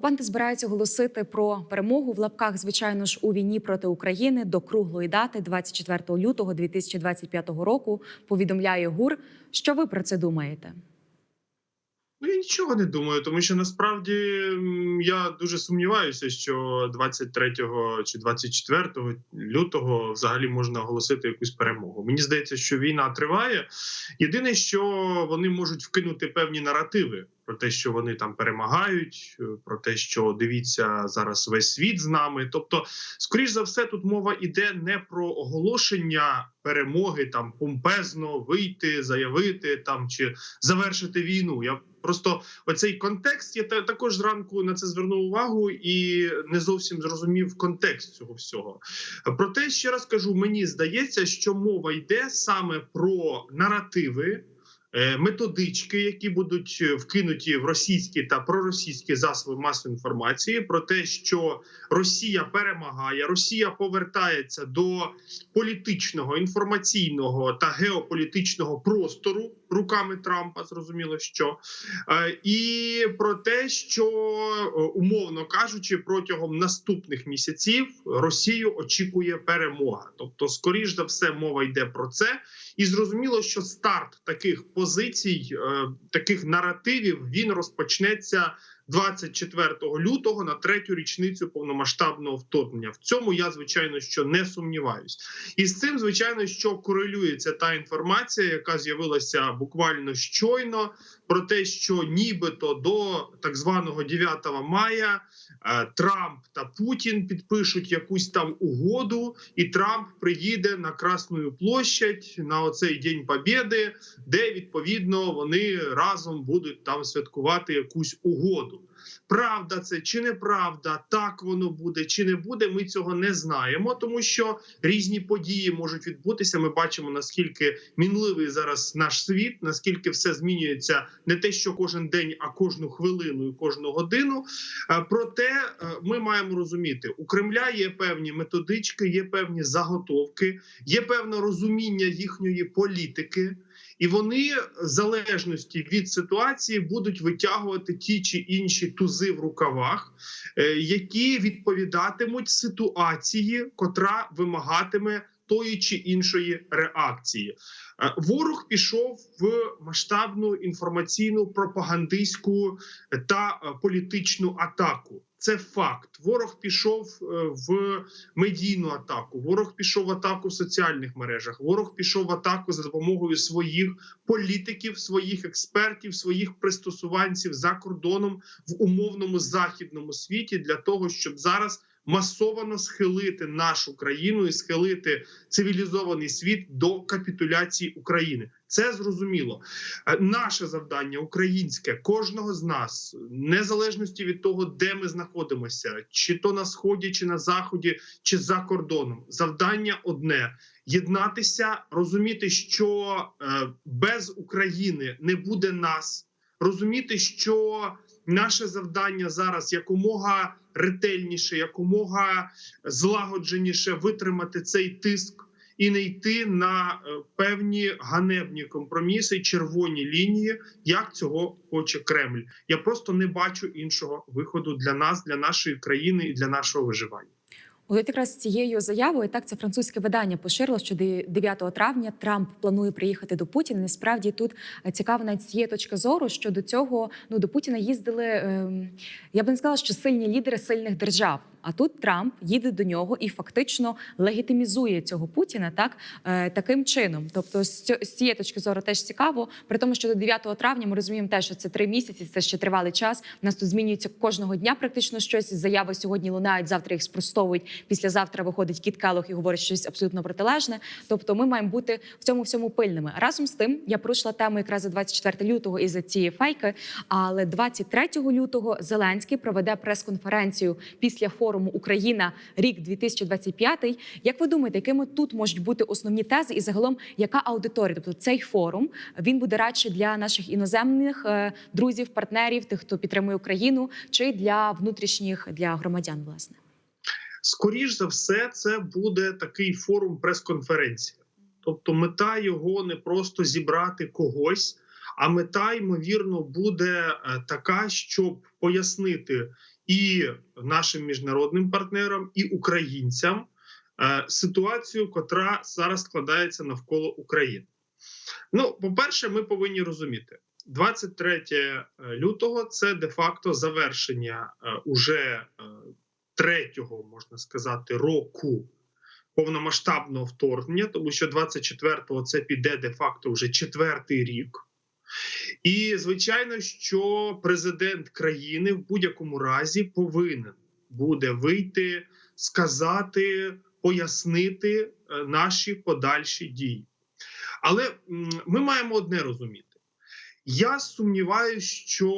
Окупанти збираються оголосити про перемогу в лапках, звичайно ж, у війні проти України до круглої дати 24 лютого 2025 року. Повідомляє ГУР. Що ви про це думаєте? Ну, я нічого не думаю, тому що насправді я дуже сумніваюся, що 23 чи 24 лютого взагалі можна оголосити якусь перемогу. Мені здається, що війна триває. Єдине, що вони можуть вкинути певні наративи про те, що вони там перемагають, е, про те, що дивіться зараз весь світ з нами. Тобто, скоріш за все, тут мова іде не про оголошення перемоги, там помпезно вийти, заявити там чи завершити війну. Я просто оцей контекст. Я та- також зранку на це звернув увагу і не зовсім зрозумів контекст цього всього. Проте ще раз кажу, мені здається, що мова йде саме про наративи. Е, Методички, які будуть е, вкинуті в російські та проросійські засоби масової інформації, про те, що Росія перемагає, Росія повертається до політичного, інформаційного та геополітичного простору руками Трампа, зрозуміло, що Е, і про те, що умовно кажучи, протягом наступних місяців Росію очікує перемога. Тобто, скоріш за все, мова йде про це, і зрозуміло, що старт таких позицій, е, таких наративів, він розпочнеться. 24 лютого на третю річницю повномасштабного вторгнення. В цьому я звичайно що не сумніваюсь, і з цим звичайно що корелюється та інформація, яка з'явилася буквально щойно, про те, що нібито до так званого 9 мая е, Трамп та Путін підпишуть якусь там угоду, і Трамп приїде на Красну площадь на оцей День Побєди, де відповідно вони разом будуть там святкувати якусь угоду. Правда, це чи неправда, так воно буде чи не буде. Ми цього не знаємо, тому що різні події можуть відбутися. Ми бачимо наскільки мінливий зараз наш світ, наскільки все змінюється не те, що кожен день, а кожну хвилину і кожну годину. Е, Проте е, ми маємо розуміти, у Кремля є певні методички, є певні заготовки, є певне розуміння їхньої політики. І вони в залежності від ситуації будуть витягувати ті чи інші тузи в рукавах, е, які відповідатимуть ситуації, котра вимагатиме тої чи іншої реакції. Е, Ворог пішов в масштабну інформаційну пропагандистську та е, політичну атаку. Це факт. Ворог пішов е, в медійну атаку. Ворог пішов в атаку в соціальних мережах. Ворог пішов в атаку за допомогою своїх політиків, своїх експертів, своїх пристосуванців за кордоном в умовному західному світі для того, щоб зараз масово схилити нашу країну і схилити цивілізований світ до капітуляції України. Це зрозуміло. Е, Наше завдання українське кожного з нас, незалежності від того, де ми знаходимося, чи то на сході, чи на заході, чи за кордоном. Завдання одне: єднатися, розуміти, що е, без України не буде нас, розуміти, що наше завдання зараз якомога ретельніше, якомога злагодженіше витримати цей тиск і не йти на е, певні ганебні компроміси, червоні лінії, як цього хоче Кремль. Я просто не бачу іншого виходу для нас, для нашої країни і для нашого виживання. От якраз цією заявою так це французьке видання поширило, що де- 9 травня Трамп планує приїхати до Путіна. Насправді тут е, цікаво навіть цієї точки зору, що до цього ну до Путіна їздили. ем, я би не сказала, що сильні лідери сильних держав. А тут Трамп їде до нього і фактично легітимізує цього Путіна так е, таким чином. Тобто, з цієї точки зору теж цікаво. При тому, що до 9 травня ми розуміємо те, що це три місяці, це ще тривалий час. У нас тут змінюється кожного дня практично щось. Заяви сьогодні лунають, завтра їх спростовують. Післязавтра виходить Кіт Келлог і говорить щось абсолютно протилежне. Тобто, ми маємо бути в цьому всьому пильними. Разом з тим, я порушила тему якраз за 24 лютого і за цієї фейки. Але 23 лютого Зеленський проведе прес-конференцію після форуму Україна рік 2025. Як ви думаєте, якими тут можуть бути основні тези, і загалом яка аудиторія? Тобто цей форум він буде радше для наших іноземних е, друзів, партнерів, тих, хто підтримує Україну, чи для внутрішніх для громадян, власне. Скоріш за все, це буде такий форум прес-конференція. Тобто, мета його не просто зібрати когось, а мета, ймовірно, буде е, така, щоб пояснити і нашим міжнародним партнерам, і українцям е, ситуацію, котра зараз складається навколо України. Ну, по-перше, ми повинні розуміти, 23 лютого це де-факто завершення е, уже е, третього, можна сказати, року повномасштабного вторгнення, тому що 24-го це піде де-факто вже четвертий рік. І звичайно, що президент країни в будь-якому разі повинен буде вийти, сказати, пояснити е, наші подальші дії. Але ми маємо одне розуміти: я сумніваюся, що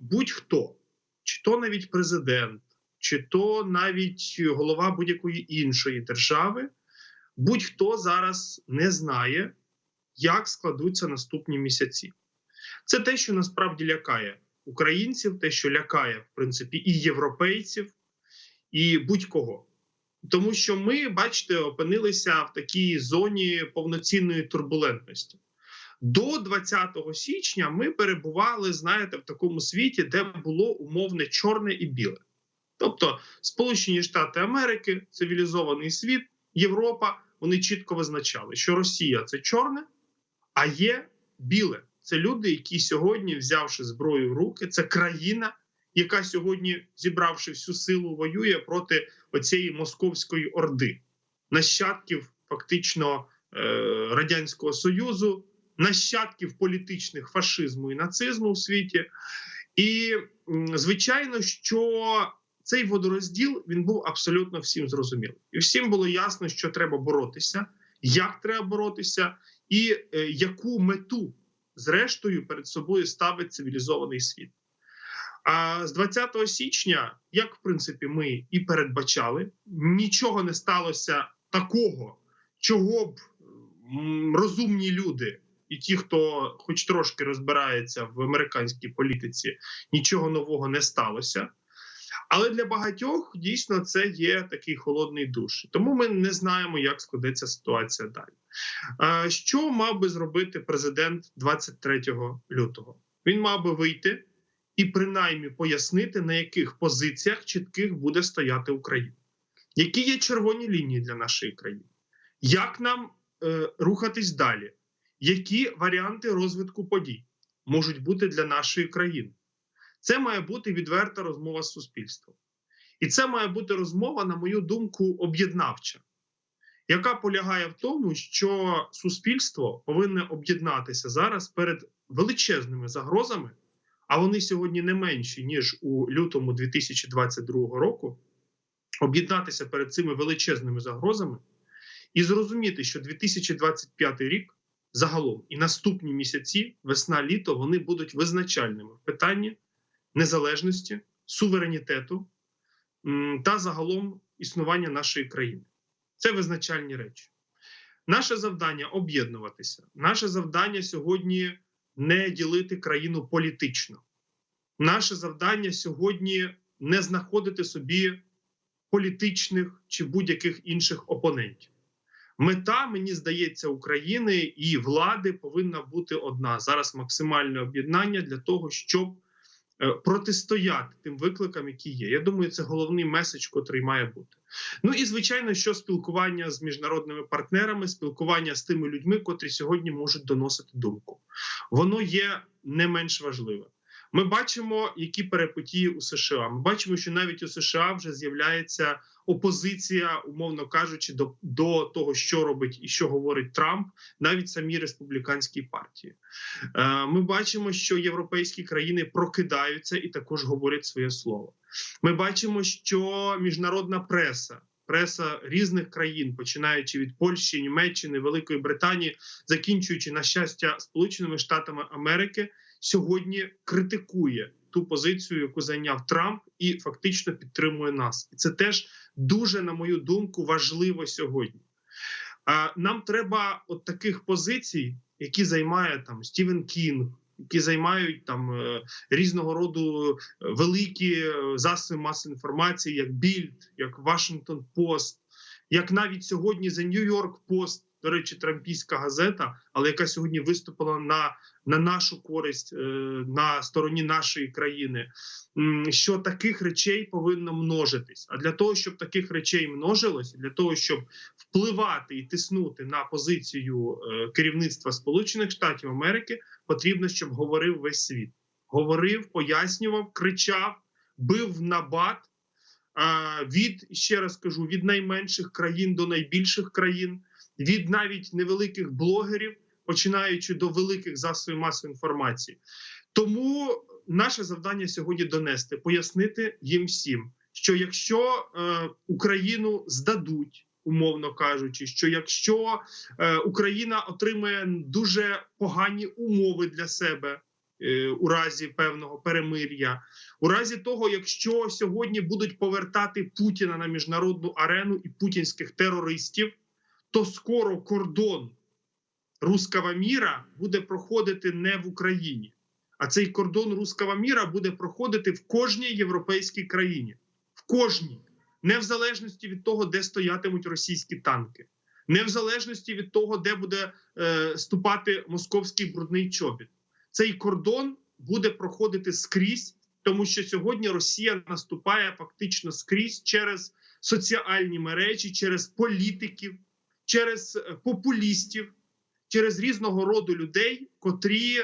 будь-хто, чи то навіть президент, чи то навіть голова будь-якої іншої держави, будь-хто зараз не знає, як складуться наступні місяці. Це те, що насправді лякає українців, те, що лякає, в принципі, і європейців, і будь-кого. Тому що ми, бачите, опинилися в такій зоні повноцінної турбулентності. До 20 січня ми перебували, знаєте, в такому світі, де було умовне чорне і біле. Тобто Сполучені Штати Америки, цивілізований світ, Європа, вони чітко визначали, що Росія це чорне, а є біле. Це люди, які сьогодні, взявши зброю в руки, це країна, яка сьогодні, зібравши всю силу, воює проти оцієї московської орди, нащадків фактично е, радянського союзу, нащадків політичних фашизму і нацизму у світі. І звичайно, що цей водорозділ він був абсолютно всім зрозумілий, і всім було ясно, що треба боротися, як треба боротися, і е, яку мету зрештою перед собою ставить цивілізований світ. А з 20 січня, як в принципі ми і передбачали, нічого не сталося такого, чого б розумні люди і ті, хто хоч трошки розбирається в американській політиці, нічого нового не сталося. Але для багатьох дійсно це є такий холодний душ. Тому ми не знаємо, як складеться ситуація далі. Що мав би зробити президент 23 лютого? Він мав би вийти і принаймні пояснити, на яких позиціях чітких буде стояти Україна, які є червоні лінії для нашої країни, як нам е, рухатись далі, які варіанти розвитку подій можуть бути для нашої країни. Це має бути відверта розмова з суспільством. І це має бути розмова, на мою думку, об'єднавча, яка полягає в тому, що суспільство повинне об'єднатися зараз перед величезними загрозами, а вони сьогодні не менші, ніж у лютому 2022 року. Об'єднатися перед цими величезними загрозами і зрозуміти, що 2025 рік загалом і наступні місяці, весна, літо, вони будуть визначальними в питанні незалежності, суверенітету та загалом існування нашої країни. Це визначальні речі. Наше завдання об'єднуватися. Наше завдання сьогодні не ділити країну політично. Наше завдання сьогодні не знаходити собі політичних чи будь-яких інших опонентів. Мета, мені здається, України і влади повинна бути одна зараз максимальне об'єднання для того, щоб протистояти тим викликам, які є. Я думаю, це головний меседж, котрий має бути. Ну і звичайно, що спілкування з міжнародними партнерами, спілкування з тими людьми, котрі сьогодні можуть доносити думку, воно є не менш важливе. Ми бачимо, які перипетії у США. Ми бачимо, що навіть у США вже з'являється опозиція, умовно кажучи, до, до того, що робить і що говорить Трамп, навіть самі республіканській партії. Е, ми бачимо, що європейські країни прокидаються і також говорять своє слово. Ми бачимо, що міжнародна преса. Преса різних країн, починаючи від Польщі, Німеччини, Великої Британії, закінчуючи на щастя Сполученими Штатами Америки, сьогодні критикує ту позицію, яку зайняв Трамп, і фактично підтримує нас. І це теж дуже, на мою думку, важливо сьогодні. Нам треба от таких позицій, які займає там Стівен Кінг, які займають там е, різного роду великі е, засоби масової інформації, як Більд, як Вашингтон Пост, як навіть сьогодні The New York Post, до речі, трампійська газета, але яка сьогодні виступила на, на нашу користь е, на стороні нашої країни. Що таких речей повинно множитись. А для того, щоб таких речей множилось, для того, щоб впливати і тиснути на позицію е, керівництва Сполучених Штатів Америки, потрібно, щоб говорив весь світ. Говорив, пояснював, кричав, бив на бат. Від ще раз кажу від найменших країн до найбільших країн, від навіть невеликих блогерів, починаючи до великих засобів масової інформації. Тому наше завдання сьогодні донести, пояснити їм всім, що якщо е, Україну здадуть, умовно кажучи, що якщо е, Україна отримає дуже погані умови для себе. е, У разі певного перемир'я, у разі того, якщо сьогодні будуть повертати Путіна на міжнародну арену і путінських терористів, то скоро кордон руского міра буде проходити не в Україні, а цей кордон руского міра буде проходити в кожній європейській країні, в кожній, не в залежності від того, де стоятимуть російські танки, не в залежності від того, де буде е, ступати московський брудний чобіт. Цей кордон буде проходити скрізь, тому що сьогодні Росія наступає фактично скрізь через соціальні мережі, через політиків, через е, популістів, через різного роду людей, котрі,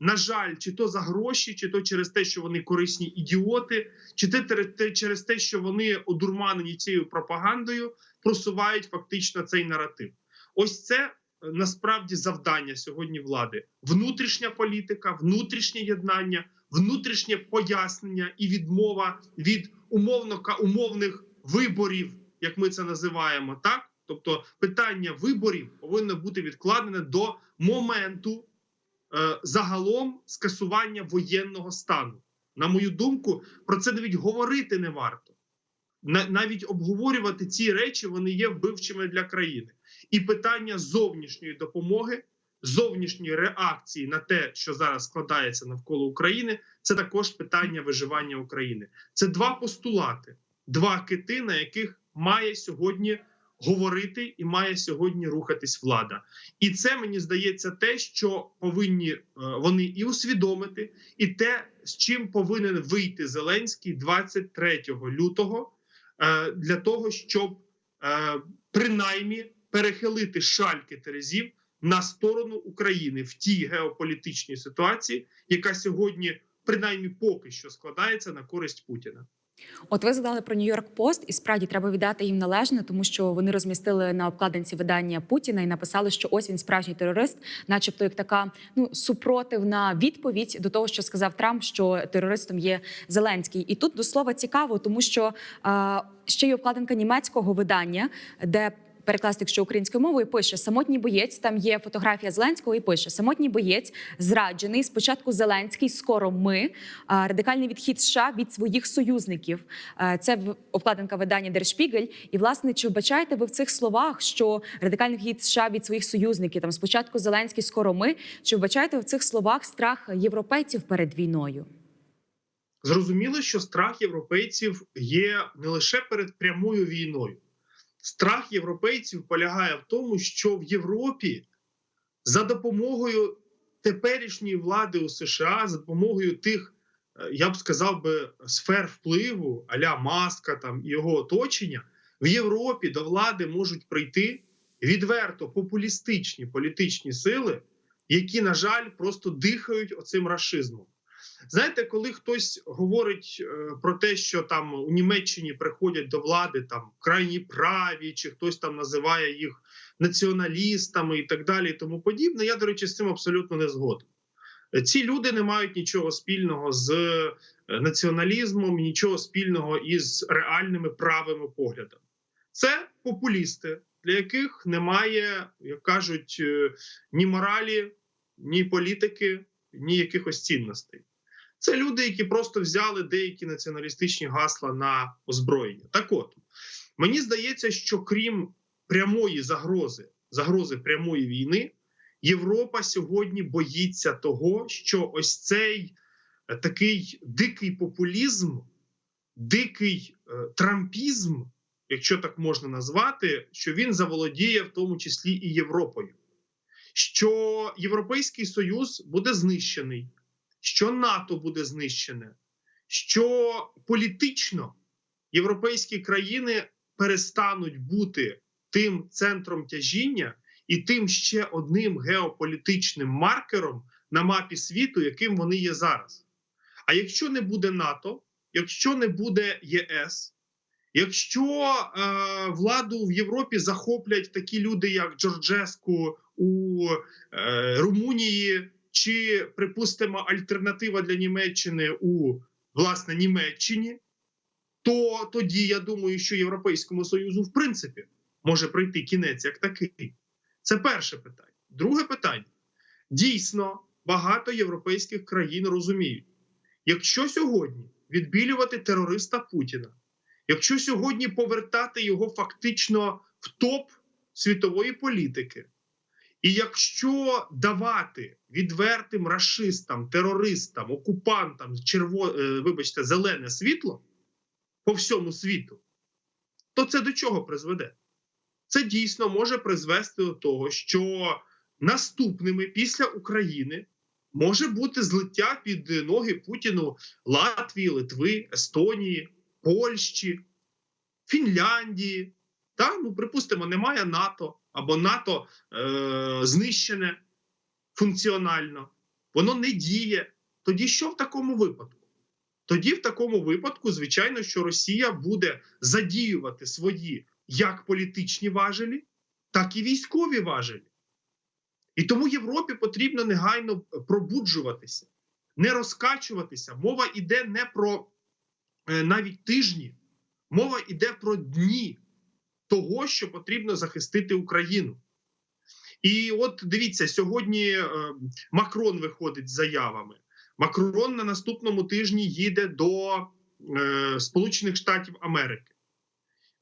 на жаль, чи то за гроші, чи то через те, що вони корисні ідіоти, чи те через те, що вони одурманені цією пропагандою, просувають фактично цей наратив. Ось це е, насправді завдання сьогодні влади: внутрішня політика, внутрішнє єднання, внутрішнє пояснення і відмова від умовно умовних виборів, як ми це називаємо, так. Тобто питання виборів повинно бути відкладене до моменту е, загалом скасування воєнного стану. На мою думку, про це навіть говорити не варто. На, навіть обговорювати ці речі вони є вбивчими для країни. І питання зовнішньої допомоги, зовнішньої реакції на те, що зараз складається навколо України, це також питання виживання України. Це два постулати, два кити, на яких має сьогодні говорити і має сьогодні рухатись влада. І це мені здається те, що повинні е, вони і усвідомити, і те, з чим повинен вийти Зеленський 23 лютого е, для того, щоб е, принаймні перехилити шальки терезів на сторону України в тій геополітичній ситуації, яка сьогодні, принаймні, поки що складається на користь Путіна. От ви згадали про Нью-Йорк Пост, і справді треба віддати їм належне, тому що вони розмістили на обкладинці видання Путіна і написали, що ось він справжній терорист, начебто як така ну супротивна відповідь до того, що сказав Трамп, що терористом є Зеленський. І тут до слова цікаво, тому що е, ще й обкладинка німецького видання, де перекласти, якщо українською мовою, пише самотній боєць. Там є фотографія Зеленського і пише самотній боєць, зраджений. Спочатку Зеленський, скоро ми. Радикальний відхід США від своїх союзників. Це обкладинка видання Spiegel. І власне, чи вбачаєте ви в цих словах, що радикальний відхід США від своїх союзників там спочатку Зеленський, скоро ми? Чи вбачаєте ви в цих словах страх європейців перед війною? Зрозуміло, що страх європейців є не лише перед прямою війною. Страх європейців полягає в тому, що в Європі за допомогою теперішньої влади у США, за допомогою тих, е, я б сказав би, сфер впливу аля Маска там його оточення, в Європі до влади можуть прийти відверто популістичні політичні сили, які, на жаль, просто дихають оцим рашизмом. Знаєте, коли хтось говорить е, про те, що там у Німеччині приходять до влади там крайні праві, чи хтось там називає їх націоналістами і так далі, і тому подібне, я, до речі, з цим абсолютно не згоден. Ці люди не мають нічого спільного з е, націоналізмом, нічого спільного із реальними правими поглядами. Це популісти, для яких немає, як кажуть, е, ні моралі, ні політики, ні якихось цінностей. Це люди, які просто взяли деякі націоналістичні гасла на озброєння. Так от мені здається, що крім прямої загрози, загрози прямої війни, Європа сьогодні боїться того, що ось цей е, такий дикий популізм, дикий е, трампізм, якщо так можна назвати, що він заволодіє в тому числі і Європою, що Європейський Союз буде знищений, що НАТО буде знищене, що політично європейські країни перестануть бути тим центром тяжіння і тим ще одним геополітичним маркером на мапі світу, яким вони є зараз. А якщо не буде НАТО, якщо не буде ЄС, якщо е, владу в Європі захоплять такі люди, як Джорджеску у е, Румунії, чи, припустимо, альтернатива для Німеччини у власне Німеччині, то тоді я думаю, що Європейському Союзу в принципі може прийти кінець як такий. Це перше питання. Друге питання: дійсно багато європейських країн розуміють, якщо сьогодні відбілювати терориста Путіна, якщо сьогодні повертати його фактично в топ світової політики, і якщо давати відвертим расистам, терористам, окупантам черво, е, вибачте, зелене світло по всьому світу, то це до чого призведе? Це дійсно може призвести до того, що наступними після України може бути злиття під ноги Путіну Латвії, Литви, Естонії, Польщі, Фінляндії. Та? Ну, припустимо, немає НАТО або НАТО е- знищене функціонально, воно не діє. Тоді що в такому випадку? Тоді, в такому випадку, звичайно, що Росія буде задіювати свої як політичні важелі, так і військові важелі. І тому Європі потрібно негайно пробуджуватися, не розкачуватися. Мова йде не про е, навіть тижні, мова йде про дні того, що потрібно захистити Україну. І от дивіться, сьогодні е, Макрон виходить з заявами. Макрон на наступному тижні їде до е, Сполучених Штатів Америки.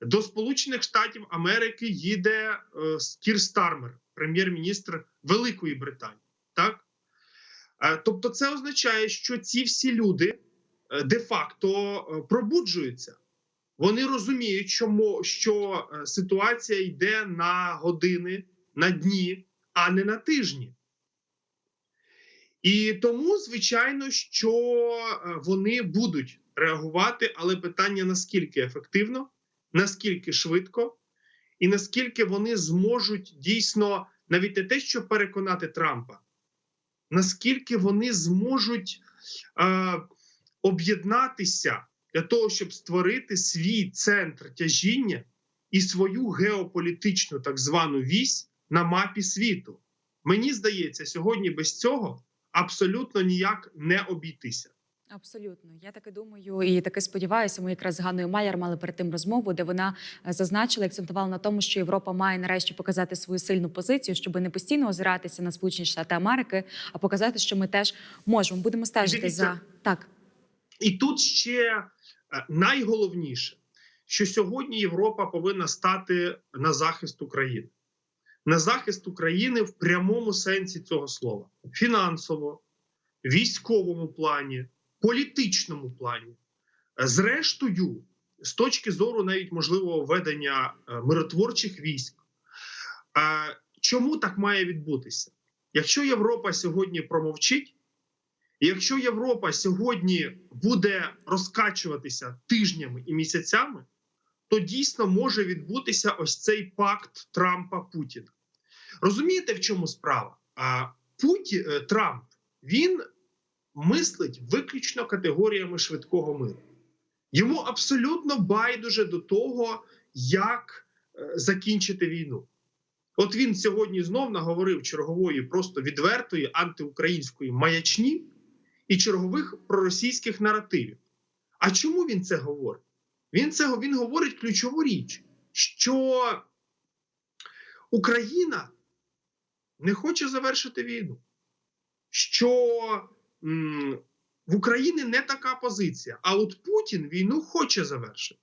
До Сполучених Штатів Америки їде е, Кір Стармер, прем'єр-міністр Великої Британії. Так? Е, тобто, це означає, що ці всі люди е, де-факто е, пробуджуються. Вони розуміють, що, що е, ситуація йде на години, на дні, а не на тижні. І тому, звичайно, що е, вони будуть реагувати, але питання наскільки ефективно, наскільки швидко, і наскільки вони зможуть дійсно навіть не те, що переконати Трампа, наскільки вони зможуть е, об'єднатися для того, щоб створити свій центр тяжіння і свою геополітичну так звану вісь на мапі світу. Мені здається, сьогодні без цього абсолютно ніяк не обійтися. Абсолютно, я так і думаю, і таки сподіваюся. Ми якраз з Ганною Майер мали перед тим розмову, де вона е, зазначила, акцентувала на тому, що Європа має нарешті показати свою сильну позицію, щоб не постійно озиратися на Сполучені Штати Америки, а показати, що ми теж можемо. Будемо стежити Дивіться. за так. І тут ще е, найголовніше, що сьогодні Європа повинна стати на захист України, на захист України в прямому сенсі цього слова: фінансово, військовому плані, політичному плані. Зрештою, з точки зору навіть можливого ведення е, миротворчих військ. Е, Чому так має відбутися? Якщо Європа сьогодні промовчить. Якщо Європа сьогодні буде розкачуватися тижнями і місяцями, то дійсно може відбутися ось цей пакт Трампа Путіна. Розумієте, в чому справа? Путі, е, Трамп він мислить виключно категоріями швидкого миру. Йому абсолютно байдуже до того, як е, закінчити війну. От він сьогодні знов наговорив чергової, просто відвертої антиукраїнської маячні і чергових проросійських наративів. А чому він це говорить? Він це він говорить ключову річ, що Україна не хоче завершити війну, що м, в Україні не така позиція, а от Путін війну хоче завершити.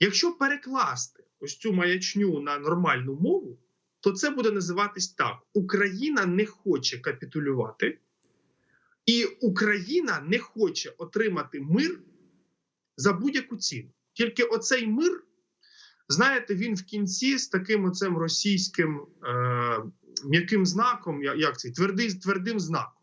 Якщо перекласти ось цю маячню на нормальну мову, то це буде називатись так: Україна не хоче капітулювати. І Україна не хоче отримати мир за будь-яку ціну. Тільки оцей мир знаєте, він в кінці з таким оцим російським е, м'яким знаком, як цей твердий, твердим знаком.